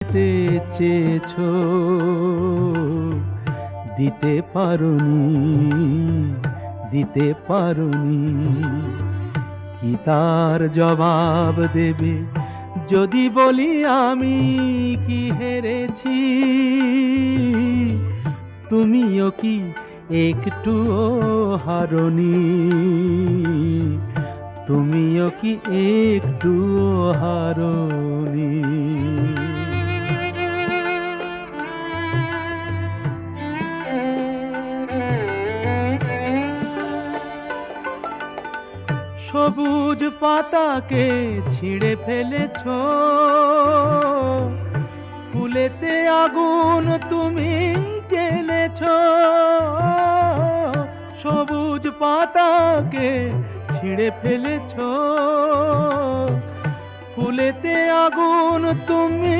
দিতে চেয়েছ, দিতে পারুনি দিতে পারুনি। কি তার জবাব দেবে? যদি বলি আমি কি হেরেছি, তুমিও কি একটুও হারনি? তুমিও কি একটুও হারনি? সবুজ পাতাকে ছিঁড়ে ফেলেছ। ফুলেতে আগুন তুমি জ্বেলেছ। সবুজ পাতাকে ছিঁড়ে ফেলেছ। ফুলেতে আগুন তুমি